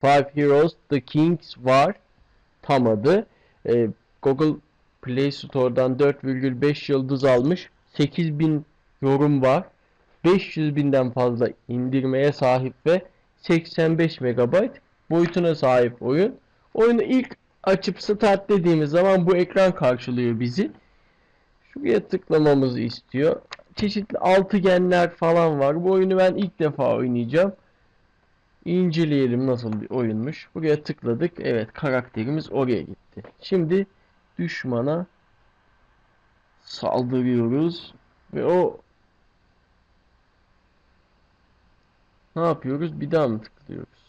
Five Heroes The Kings var. Tam adı. Ee, Google Play Store'dan 4,5 yıldız almış. 8000 yorum var. 500 binden fazla indirmeye sahip ve 85 MB boyutuna sahip oyun. Oyunu ilk açıp start dediğimiz zaman bu ekran karşılıyor bizi. Şuraya tıklamamızı istiyor. Çeşitli altıgenler falan var. Bu oyunu ben ilk defa oynayacağım. İnceleyelim nasıl bir oyunmuş. Buraya tıkladık. Evet karakterimiz oraya gitti. Şimdi düşmana saldırıyoruz. Ve o ne yapıyoruz? Bir daha mı tıklıyoruz?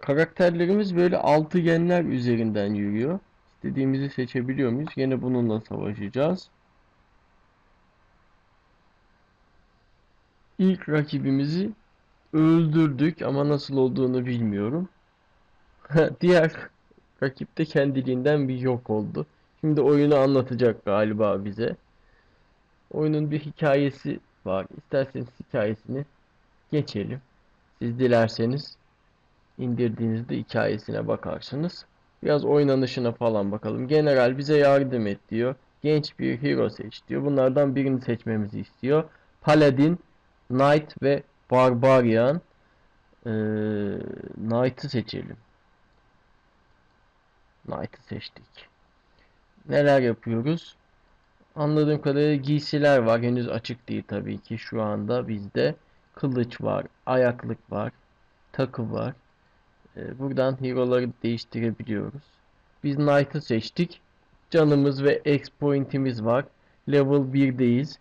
Karakterlerimiz böyle altıgenler üzerinden yürüyor. İstediğimizi seçebiliyor muyuz? Yine bununla savaşacağız. İlk rakibimizi öldürdük ama nasıl olduğunu bilmiyorum. Diğer rakip de kendiliğinden bir yok oldu. Şimdi oyunu anlatacak galiba bize. Oyunun bir hikayesi var. İsterseniz hikayesini geçelim. Siz dilerseniz indirdiğinizde hikayesine bakarsınız. Biraz oynanışına falan bakalım. General bize yardım et diyor. Genç bir hero seç diyor. Bunlardan birini seçmemizi istiyor. Paladin, Knight ve Barbarian. Ee, Knight'ı seçelim. Knight'ı seçtik. Neler yapıyoruz? Anladığım kadarıyla giysiler var. Henüz açık değil tabii ki şu anda bizde. Kılıç var, ayaklık var, takı var. Ee, buradan hero'ları değiştirebiliyoruz. Biz Knight'ı seçtik. Canımız ve X point'imiz var. Level 1'deyiz.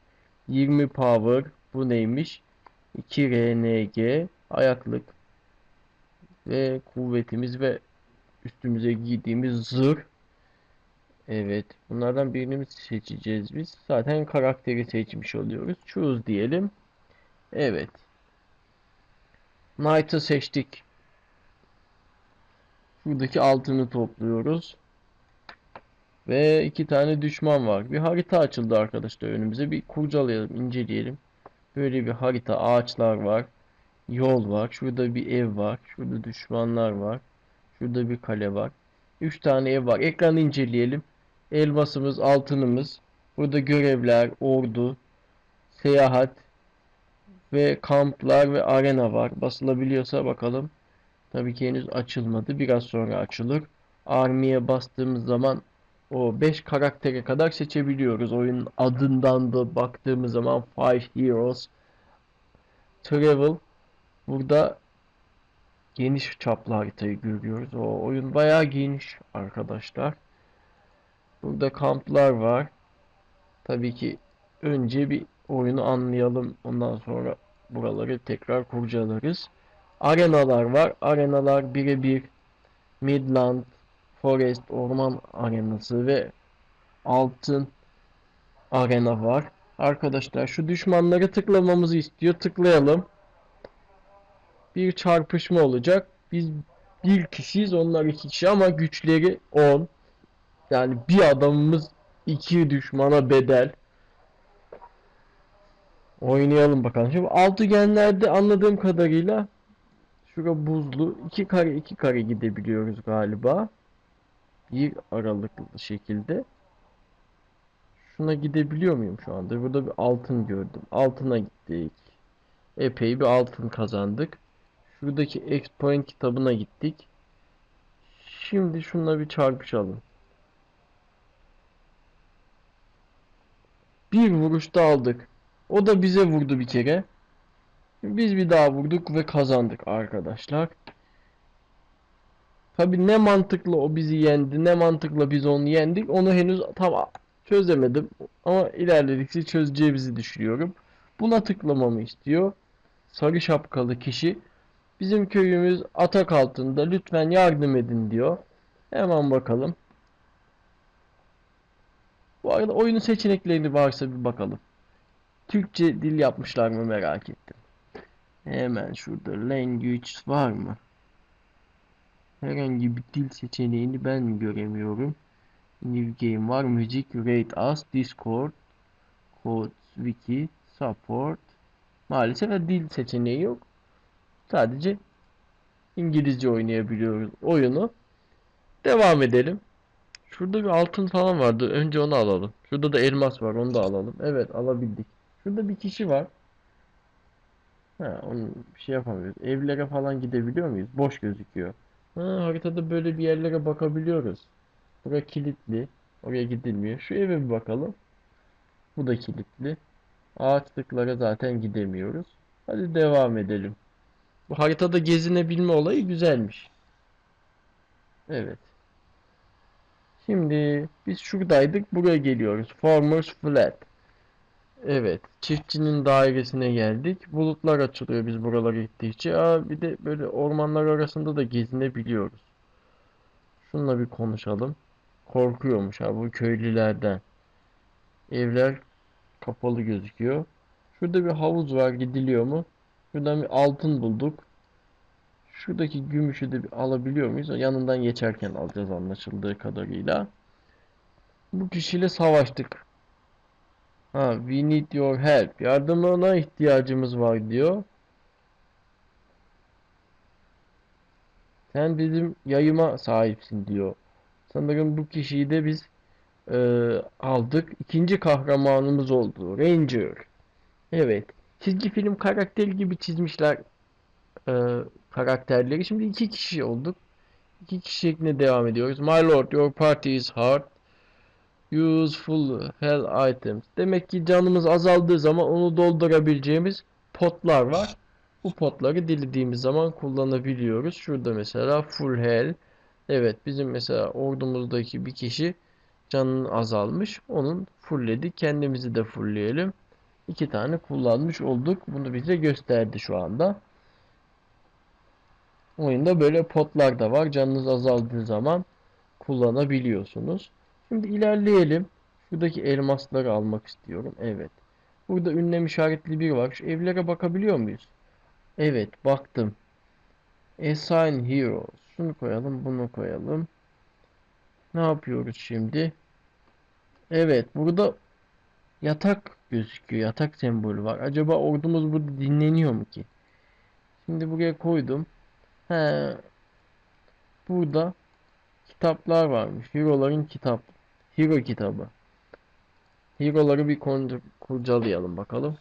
20 power. Bu neymiş? 2 RNG. Ayaklık. Ve kuvvetimiz ve üstümüze giydiğimiz zırh. Evet. Bunlardan birini seçeceğiz biz? Zaten karakteri seçmiş oluyoruz. Choose diyelim. Evet. Knight'ı seçtik. Şuradaki altını topluyoruz. Ve iki tane düşman var. Bir harita açıldı arkadaşlar önümüze. Bir kurcalayalım, inceleyelim. Böyle bir harita, ağaçlar var. Yol var. Şurada bir ev var. Şurada düşmanlar var. Şurada bir kale var. Üç tane ev var. Ekranı inceleyelim. Elmasımız, altınımız. Burada görevler, ordu, seyahat ve kamplar ve arena var. Basılabiliyorsa bakalım. Tabii ki henüz açılmadı. Biraz sonra açılır. Army'ye bastığımız zaman o 5 karaktere kadar seçebiliyoruz. Oyunun adından da baktığımız zaman Five Heroes Travel burada geniş çaplı haritayı görüyoruz. O oyun bayağı geniş arkadaşlar. Burada kamplar var. Tabii ki önce bir oyunu anlayalım. Ondan sonra buraları tekrar kurcalarız. Arenalar var. Arenalar birebir Midland, Forest, Orman Arenası ve Altın Arena var. Arkadaşlar şu düşmanları tıklamamızı istiyor. Tıklayalım. Bir çarpışma olacak. Biz bir kişiyiz. Onlar iki kişi ama güçleri 10. Yani bir adamımız iki düşmana bedel. Oynayalım bakalım. Şimdi altıgenlerde anladığım kadarıyla şura buzlu. iki kare iki kare gidebiliyoruz galiba. Bir aralıklı şekilde. Şuna gidebiliyor muyum şu anda? Burada bir altın gördüm. Altına gittik. Epey bir altın kazandık. Şuradaki X-Point kitabına gittik. Şimdi şununla bir çarpışalım. Bir vuruşta aldık. O da bize vurdu bir kere. Biz bir daha vurduk ve kazandık arkadaşlar. Tabi ne mantıklı o bizi yendi, ne mantıkla biz onu yendik. Onu henüz tam çözemedim. Ama ilerledikçe çözeceğimizi düşünüyorum. Buna tıklamamı istiyor. Sarı şapkalı kişi. Bizim köyümüz atak altında. Lütfen yardım edin diyor. Hemen bakalım. Bu arada oyunun seçeneklerini varsa bir bakalım. Türkçe dil yapmışlar mı merak ettim. Hemen şurada language var mı? Herhangi bir dil seçeneğini ben mi göremiyorum? New game var. Müzik, rate us, discord, code, wiki, support. Maalesef dil seçeneği yok. Sadece İngilizce oynayabiliyoruz oyunu. Devam edelim. Şurada bir altın falan vardı. Önce onu alalım. Şurada da elmas var. Onu da alalım. Evet alabildik. Şurada bir kişi var. Ha, onu bir şey yapamıyoruz. Evlere falan gidebiliyor muyuz? Boş gözüküyor. Ha, haritada böyle bir yerlere bakabiliyoruz. Bura kilitli. Oraya gidilmiyor. Şu eve bir bakalım. Bu da kilitli. Ağaçlıklara zaten gidemiyoruz. Hadi devam edelim. Bu haritada gezinebilme olayı güzelmiş. Evet. Şimdi biz şuradaydık. Buraya geliyoruz. Farmers Flat. Evet. Çiftçinin dairesine geldik. Bulutlar açılıyor biz buralara gittikçe. Aa, bir de böyle ormanlar arasında da gezinebiliyoruz. Şununla bir konuşalım. Korkuyormuş abi bu köylülerden. Evler kapalı gözüküyor. Şurada bir havuz var gidiliyor mu? Şuradan bir altın bulduk. Şuradaki gümüşü de bir alabiliyor muyuz? Yanından geçerken alacağız anlaşıldığı kadarıyla. Bu kişiyle savaştık. Ha, we need your help. Yardımına ihtiyacımız var diyor. Sen bizim yayıma sahipsin diyor. Sanırım bu kişiyi de biz e, aldık. İkinci kahramanımız oldu. Ranger. Evet. Çizgi film karakteri gibi çizmişler e, karakterleri. Şimdi iki kişi olduk. İki kişi şeklinde devam ediyoruz. My lord, your party is hard. Useful hell items. Demek ki canımız azaldığı zaman onu doldurabileceğimiz potlar var. Bu potları dilediğimiz zaman kullanabiliyoruz. Şurada mesela full hell. Evet bizim mesela ordumuzdaki bir kişi canının azalmış. Onun fullledik. Kendimizi de fullleyelim. İki tane kullanmış olduk. Bunu bize gösterdi şu anda. Oyunda böyle potlar da var. Canınız azaldığı zaman kullanabiliyorsunuz. Şimdi ilerleyelim. Şuradaki elmasları almak istiyorum. Evet. Burada ünlem işaretli bir var. Şu evlere bakabiliyor muyuz? Evet, baktım. Assign Heroes. Şunu koyalım, bunu koyalım. Ne yapıyoruz şimdi? Evet, burada yatak gözüküyor. Yatak sembolü var. Acaba ordumuz burada dinleniyor mu ki? Şimdi buraya koydum. He. Burada kitaplar varmış. Hero'ların kitap. Hero kitabı. Hero'ları bir kurcalayalım bakalım.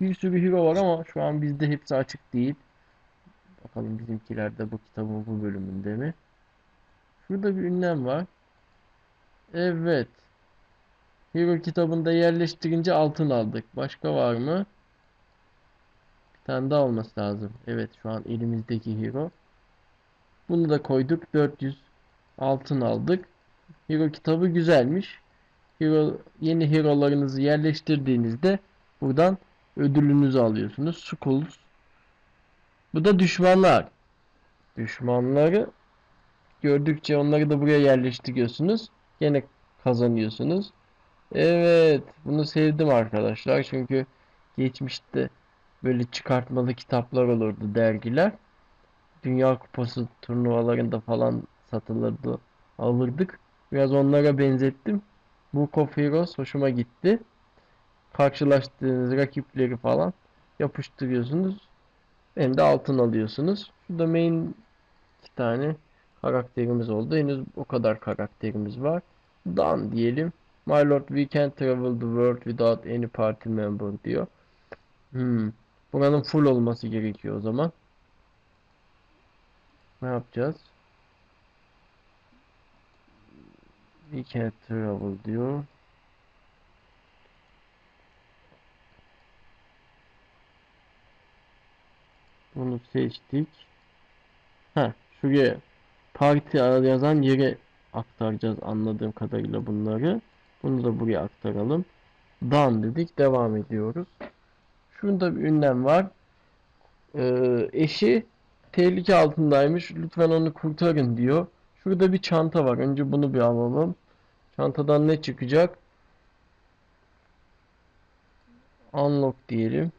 Bir sürü hero var ama şu an bizde hepsi açık değil. Bakalım bizimkilerde bu kitabın bu bölümünde mi? Şurada bir ünlem var. Evet. Hero kitabında yerleştirince altın aldık. Başka var mı? Bir tane daha olması lazım. Evet şu an elimizdeki hero. Bunu da koyduk. 400 altın aldık. Hero kitabı güzelmiş. Hero, yeni hero'larınızı yerleştirdiğinizde buradan ödülünüzü alıyorsunuz. Skulls. Bu da düşmanlar. Düşmanları gördükçe onları da buraya yerleştiriyorsunuz. Yine kazanıyorsunuz. Evet, bunu sevdim arkadaşlar. Çünkü geçmişte böyle çıkartmalı kitaplar olurdu dergiler. Dünya Kupası turnuvalarında falan satılırdı, alırdık. Biraz onlara benzettim. Book of Heroes hoşuma gitti. Karşılaştığınız rakipleri falan yapıştırıyorsunuz. Hem de altın alıyorsunuz. Şurada main iki tane karakterimiz oldu. Henüz o kadar karakterimiz var. Done diyelim. My lord, we can travel the world without any party member diyor. Hmm. Buranın full olması gerekiyor o zaman. Ne yapacağız? We can travel diyor. Bunu seçtik. Ha, şuraya parti yazan yere aktaracağız anladığım kadarıyla bunları. Bunu da buraya aktaralım. Done dedik. Devam ediyoruz. Şurada bir ünlem var. Ee, eşi tehlike altındaymış. Lütfen onu kurtarın diyor. Şurada bir çanta var. Önce bunu bir alalım. Çantadan ne çıkacak? Unlock diyelim.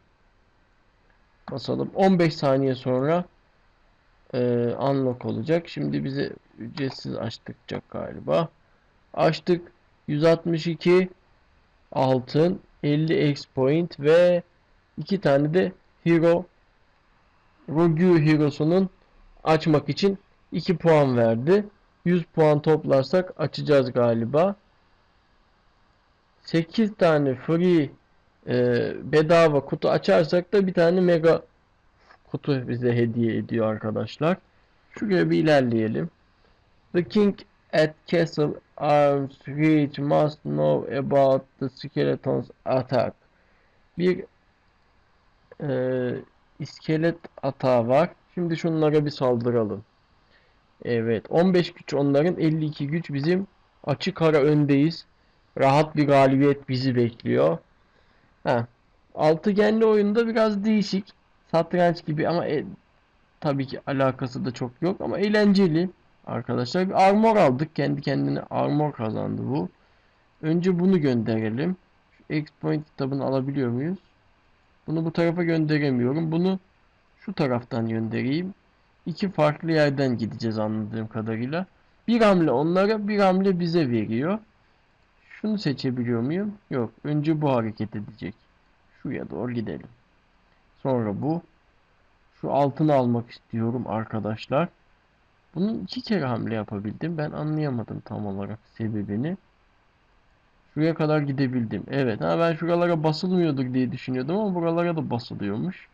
Basalım. 15 saniye sonra e, unlock olacak. Şimdi bize ücretsiz açtıracak galiba. Açtık. 162 altın, 50 X point ve iki tane de Hero Rogu Hero'sunun açmak için 2 puan verdi. 100 puan toplarsak açacağız galiba. 8 tane free e, bedava kutu açarsak da bir tane mega kutu bize hediye ediyor arkadaşlar. Şuraya bir ilerleyelim. The king at Castle Arms Reach must know about the skeleton's attack. Bir e, iskelet atağı var. Şimdi şunlara bir saldıralım. Evet. 15 güç onların. 52 güç bizim. Açık ara öndeyiz. Rahat bir galibiyet bizi bekliyor. Ha. Altıgenli oyunda biraz değişik. Satranç gibi ama e, tabii ki alakası da çok yok ama eğlenceli. Arkadaşlar bir armor aldık. Kendi kendine armor kazandı bu. Önce bunu gönderelim. X-Point kitabını alabiliyor muyuz? Bunu bu tarafa gönderemiyorum. Bunu şu taraftan göndereyim. İki farklı yerden gideceğiz anladığım kadarıyla. Bir hamle onlara, bir hamle bize veriyor. Şunu seçebiliyor muyum? Yok. Önce bu hareket edecek. Şuraya doğru gidelim. Sonra bu. Şu altını almak istiyorum arkadaşlar. Bunun iki kere hamle yapabildim. Ben anlayamadım tam olarak sebebini. Şuraya kadar gidebildim. Evet. Ha ben şuralara basılmıyordur diye düşünüyordum ama buralara da basılıyormuş.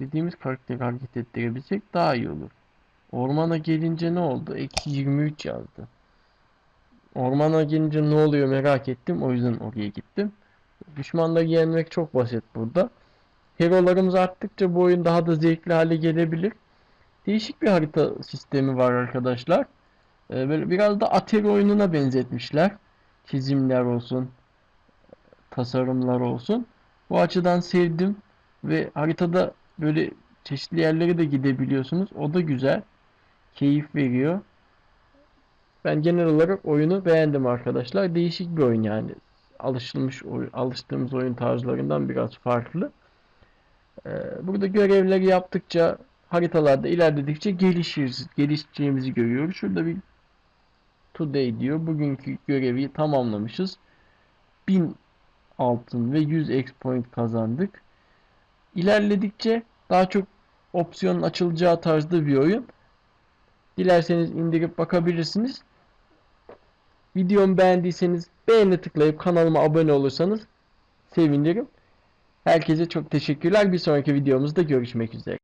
İstediğimiz karakteri hareket ettirebilsek daha iyi olur. Ormana gelince ne oldu? Eksi 23 yazdı. Ormana gelince ne oluyor merak ettim. O yüzden oraya gittim. Düşmanları yenmek çok basit burada. Hero'larımız arttıkça bu oyun daha da zevkli hale gelebilir. Değişik bir harita sistemi var arkadaşlar. Ee, böyle biraz da Atari oyununa benzetmişler. Çizimler olsun, tasarımlar olsun. Bu açıdan sevdim ve haritada böyle çeşitli yerlere de gidebiliyorsunuz. O da güzel. Keyif veriyor. Ben genel olarak oyunu beğendim arkadaşlar. Değişik bir oyun yani. Alışılmış alıştığımız oyun tarzlarından biraz farklı. Ee, burada görevleri yaptıkça haritalarda ilerledikçe gelişiriz, gelişeceğimizi görüyoruz. Şurada bir today diyor. Bugünkü görevi tamamlamışız. 1000 altın ve 100 X point kazandık. İlerledikçe daha çok opsiyonun açılacağı tarzda bir oyun. Dilerseniz indirip bakabilirsiniz. Videomu beğendiyseniz beğeni tıklayıp kanalıma abone olursanız sevinirim. Herkese çok teşekkürler. Bir sonraki videomuzda görüşmek üzere.